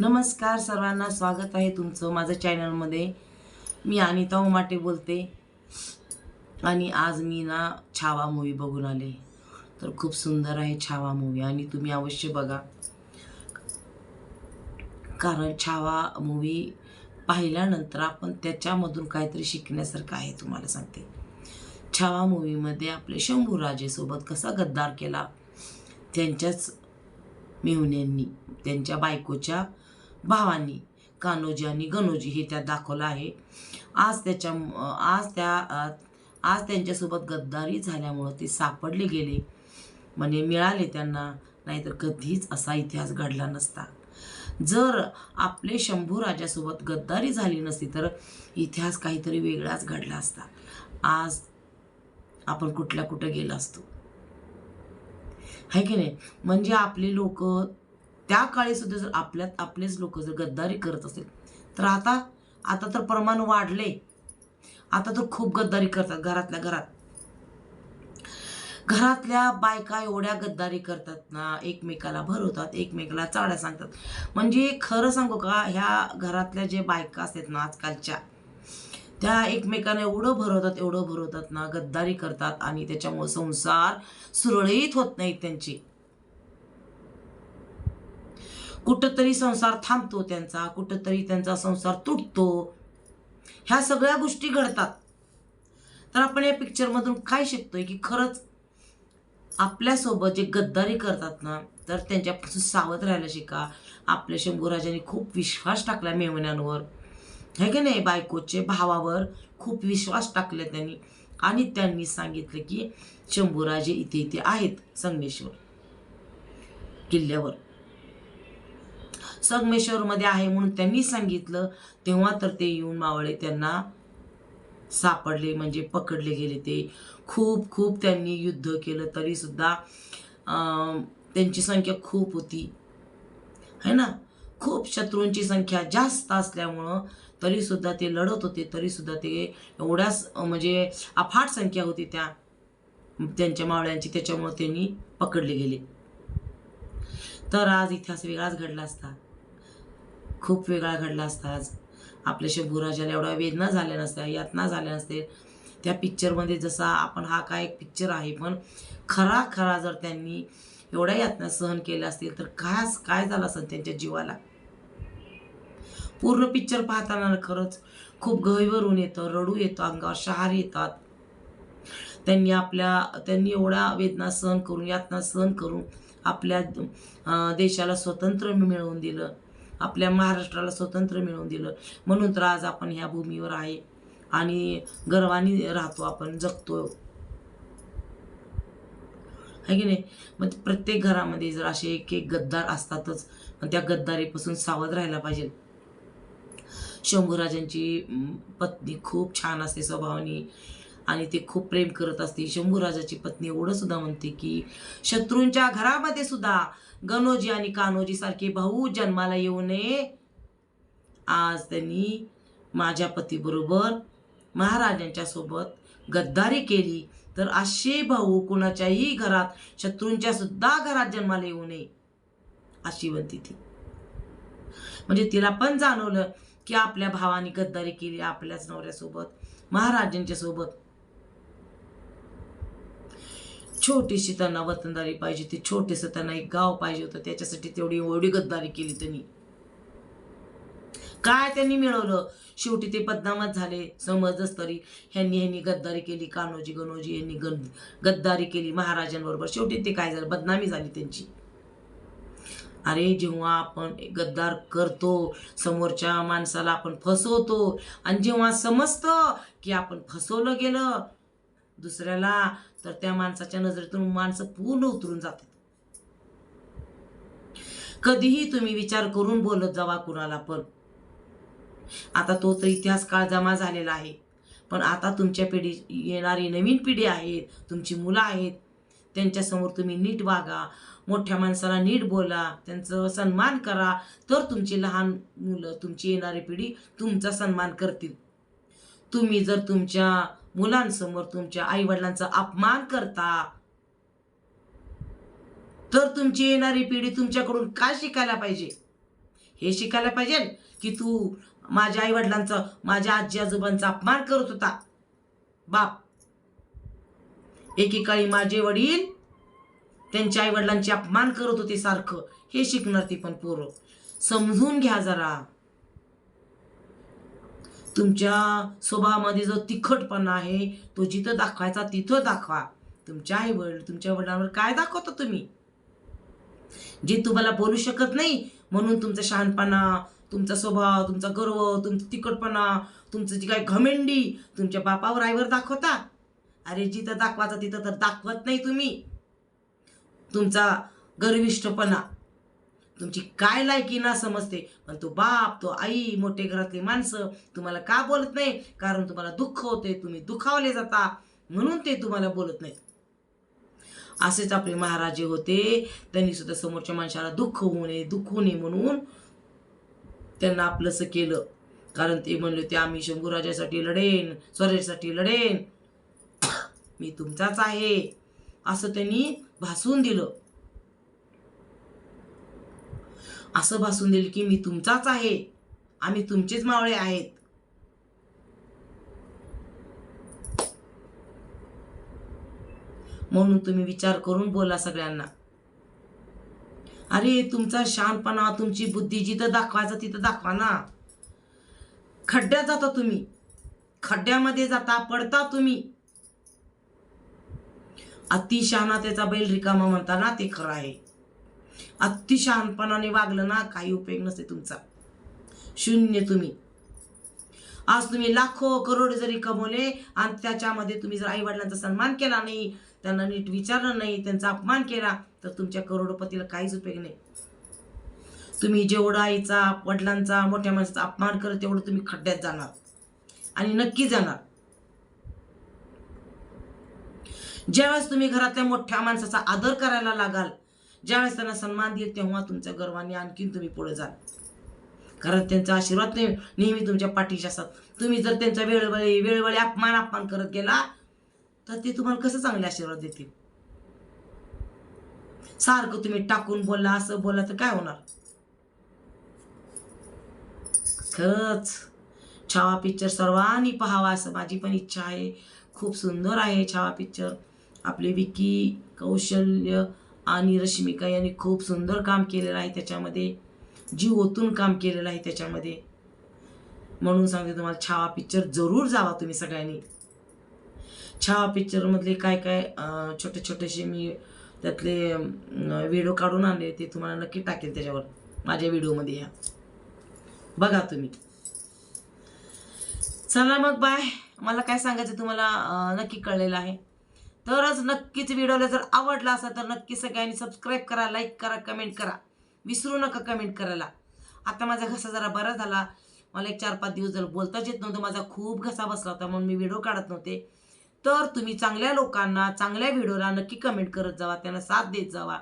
नमस्कार सर्वांना स्वागत आहे तुमचं माझ्या चॅनलमध्ये. मी अनिता उमाटे बोलते. आणि आज मी ना छावा मूवी बघून आले. तर खूप सुंदर आहे छावा मूवी आणि तुम्ही अवश्य बघा. कारण छावा मूवी पाहिल्यानंतर आपण त्याच्यामधून काहीतरी शिकण्यासारखं आहे तुम्हाला सांगते. छावा मूवीमध्ये आपले शंभूराजेसोबत कसा गद्दार केला? त्यांच्याच मेहुण्यांनी त्यांच्या बायकोच्या भावांनी कान्होजी आणि गणोजी हे त्यात दाखवलं आहे. आज त्याच्या आज त्या आज त्यांच्यासोबत गद्दारी झाल्यामुळं ते सापडले गेले. म्हणजे मिळाले त्यांना नाहीतर कधीच असा इतिहास घडला नसता. जर आपले शंभू राजासोबत गद्दारी झाली नसती तर इतिहास काहीतरी वेगळाच घडला असता. आज आपण कुठल्या कुठं गेलो असतो? आहे की नाही? म्हणजे आपले लोक त्या काळी सुद्धा जर आपल्यात आपलेच लोक जर गद्दारी करत असेल तर आता आता तर प्रमाण वाढले. आता तर खूप गद्दारी करतात घरातल्या घरात. घरातल्या बायका एवढ्या गद्दारी करतात ना एकमेकाला भरवतात एकमेकाला चाड्या सांगतात. म्हणजे खरं सांगू का ह्या घरातल्या जे बायका असतात ना आजकालच्या त्या एकमेकांना एवढं भरवतात एवढं भरवतात ना गद्दारी करतात आणि त्याच्यामुळे संसार सुरळीत होत नाहीत त्यांची. कुठंतरी संसार थांबतो त्यांचा कुठंतरी त्यांचा संसार तुटतो. ह्या सगळ्या गोष्टी घडतात. तर आपण या पिक्चरमधून काय शिकतोय की खरंच आपल्यासोबत जे गद्दारी करतात ना तर त्यांच्यापासून सावध राहायला शिका. आपल्या शंभूराजांनी खूप विश्वास टाकला मेवण्यांवर हे की नाही? बायकोचे भावावर खूप विश्वास टाकले त्यांनी. आणि त्यांनी सांगितलं की शंभूराजे इथे इथे आहेत संगमेश्वर किल्ल्यावर. संगमेश्वरमध्ये आहे म्हणून त्यांनी सांगितलं तेव्हा तर ते येऊन मावळे त्यांना सापडले म्हणजे पकडले गेले ते. खूप खूप त्यांनी युद्ध केलं तरीसुद्धा त्यांची संख्या खूप होती. है ना? खूप शत्रूंची संख्या जास्त असल्यामुळं तरीसुद्धा ते लढत होते तरीसुद्धा ते एवढ्याच म्हणजे अफाट संख्या होती त्या त्यांच्या मावळ्यांची त्याच्यामुळं त्यांनी पकडले गेले. तर आज इतिहास वेगळाच घडला असता. खूप वेगळा घडला असता आज. आपल्या शंभूराजाला एवढ्या वेदना झाल्या नसत्या यातना झाल्या नसते. त्या पिक्चरमध्ये जसा आपण हा काय एक पिक्चर आहे पण खरा खरा जर त्यांनी एवढ्या यातना सहन केल्या असतील तर काय काय झालं असेल त्यांच्या जीवाला? पूर्ण पिक्चर पाहताना खरंच खूप गहिवरून येतं रडू येतं अंगावर शहार येतात. त्यांनी आपल्या त्यांनी एवढ्या वेदना सहन करून यातना सहन करून आपल्या देशाला स्वतंत्र मिळवून दिलं. आपल्या महाराष्ट्राला स्वतंत्र मिळवून दिलं. म्हणून तर आज आपण ह्या भूमीवर आहे. आणि गर्वाने राहतो आपण जगतो आहे की नाही? मग प्रत्येक घरामध्ये जर असे एक एक गद्दार असतातच मग त्या गद्दारीपासून सावध राहायला पाहिजे. शंभूराजांची पत्नी खूप छान असते स्वभावानी. आणि ते खूप प्रेम करत असते शंभूराजाची पत्नी एवढं सुद्धा म्हणते की शत्रूंच्या घरामध्ये सुद्धा गणोजी आणि कान्होजी सारखे भाऊ जन्माला येऊ नये. आज त्यांनी माझ्या पतीबरोबर महाराजांच्या सोबत गद्दारी केली. तर असे भाऊ कुणाच्याही घरात शत्रूंच्या सुद्धा घरात जन्माला येऊ नये अशी म्हणती ती. म्हणजे तिला पण जाणवलं की आपल्या भावाने गद्दारी केली आपल्याच नवऱ्यासोबत महाराजांच्या सोबत. छोटीशी त्यांना वतनदारी पाहिजे ते छोटेसं त्यांना एक गाव पाहिजे होतं त्याच्यासाठी तेवढी एवढी गद्दारी केली त्यांनी. काय त्यांनी मिळवलं? शेवटी ते बदनामच झाले समजच तरी. ह्यांनी ह्यांनी गद्दारी केली कान्होजी गणोजी यांनी गद गद्दारी केली महाराजांबरोबर. शेवटी ते काय झालं? बदनामी झाली त्यांची. अरे जेव्हा आपण गद्दार करतो समोरच्या माणसाला आपण फसवतो आणि जेव्हा समजतं की आपण फसवलं गेलं दुसऱ्याला तर त्या माणसाच्या नजरेतून माणसं पूर्ण उतरून जातात. कधीही तुम्ही विचार करून बोलत जावा कुणाला पण. आता तो तर इतिहास काळ जमा झालेला आहे. पण आता तुमच्या पिढी येणारी नवीन पिढी आहेत तुमची मुलं आहेत. त्यांच्यासमोर तुम्ही नीट वागा मोठ्या माणसाला नीट बोला त्यांचं सन्मान करा. तर तुमची लहान मुलं तुमची येणारी पिढी तुमचा सन्मान करतील. तुम्ही जर तुमच्या मुलांसमोर तुमच्या आईवडिलांचा अपमान करता. तर तुमची येणारी पिढी तुमच्याकडून काय शिकायला पाहिजे? हे शिकायला पाहिजे की तू माझ्या आई वडिलांचा माझ्या आजी आजोबांचा अपमान करत होता. बाप. एकेकाळी माझे वडील त्यांच्या आई वडिलांचे अपमान करत होते सारखं. हे शिकणार ती पण पोरं. समजून घ्या जरा. तुमच्या स्वभावामध्ये जो तिखटपणा आहे तो जिथं दाखवायचा तिथं दाखवा. तुमच्या आई वडील तुमच्या वडिलांवर काय दाखवता तुम्ही? जे तुम्हाला बोलू शकत नाही म्हणून तुमचा शहाणपणा तुमचा स्वभाव तुमचा गर्व तुमचा तिखटपणा तुमचं जी काय घमेंडी तुमच्या बापावर आईवर दाखवता? अरे जिथं दाखवायचं तिथं तर दाखवत नाही तुम्ही. तुमचा गर्विष्ठपणा. तुमची काय लायकी ना समजते. पण तो बाप तो आई मोठे घरातली माणसं तुम्हाला का बोलत नाही? कारण तुम्हाला दुःख होते तुम्ही दुखावले जाता. म्हणून ते तुम्हाला बोलत नाहीत. असेच आपले महाराजे होते. त्यांनी सुद्धा समोरच्या माणसाला दुःख होऊ नये दुःख होऊ नये म्हणून त्यांना आपलंसं केलं. कारण ते म्हणले होते आम्ही शंभूराजासाठी लढेन स्वराज्यासाठी लढेन. मी तुमचाच आहे. असं त्यांनी भासून दिलं. असं भासून देईल की मी तुमचाच आहे. आम्ही तुमचेच मावळे आहेत. म्हणून तुम्ही विचार करून बोला सगळ्यांना. अरे तुमचा शहाणपणा तुमची बुद्धी जिथं दाखवायचं तिथं दाखवा ना. खड्ड्यात जाता तुम्ही. खड्ड्यामध्ये जाता पडता तुम्ही. अतिशहाणा त्याचा बैल रिकामा म्हणता ना ते खरं आहे. अतिशहाणपणाने वागलं ना काही उपयोग नसते तुमचा. शून्य तुम्ही. आज तुम्ही लाखो करोड जरी कमवले आणि त्याच्यामध्ये तुम्ही जर आई वडिलांचा सन्मान केला नाही त्यांना नीट विचारलं नाही त्यांचा अपमान केला तर तुमच्या करोडपतीला काहीच उपयोग नाही. तुम्ही जेवढा आईचा वडिलांचा मोठ्या माणसाचा अपमान करत तेवढं तुम्ही खड्ड्यात जाणार. आणि नक्की जाणार. ज्यावेळेस तुम्ही घरातल्या मोठ्या माणसाचा आदर करायला लागाल ज्यावेळेस त्यांना सन्मान देईल तेव्हा तुमच्या गर्वाने आणखीन तुम्ही पुढे जाल. कारण त्यांचा आशीर्वाद नेहमी तुमच्या पाठीशी असतात. तुम्ही जर त्यांचा वेळोवेळी वेळोवेळी अपमान अपमान करत गेला तर ते तुम्हाला कसं चांगले आशीर्वाद देतील? सारखं तुम्ही टाकून बोलला असं बोलला तर काय होणार? खरंच छावा पिक्चर सर्वांनी पाहावा असं माझी पण इच्छा आहे. खूप सुंदर आहे छावा पिक्चर आपले विकी कौशल्य आणि रश्मिका यांनी खूप सुंदर काम केलेलं आहे त्याच्यामध्ये. जीव ओतून काम केलेलं आहे त्याच्यामध्ये. म्हणून सांगते तुम्हाला छावा पिक्चर जरूर जावा तुम्ही सगळ्यांनी. छावा पिक्चरमधले काय काय छोटे छोटेसे मी त्यातले व्हिडिओ काढून आणले ते तुम्हाला नक्की टाकेल त्याच्यावर माझ्या व्हिडिओमध्ये या. बघा तुम्ही. चला मग बाय मला काय सांगायचं तुम्हाला नक्की कळलेलं आहे. तरच नक्कीच व्हिडिओला जर आवडला असेल तर नक्की सगळ्यांनी सबस्क्राईब करा लाईक करा कमेंट करा. विसरू नका कमेंट करायला. आता माझा घसा जरा बरा झाला. मला एक चार पाच दिवस जर बोलताच येत नव्हतं. माझा खूप घसा बसला होता म्हणून मी व्हिडिओ काढत नव्हते. तर तुम्ही चांगल्या लोकांना चांगल्या व्हिडिओला नक्की कमेंट करत जावा. त्यांना साथ देत जावा.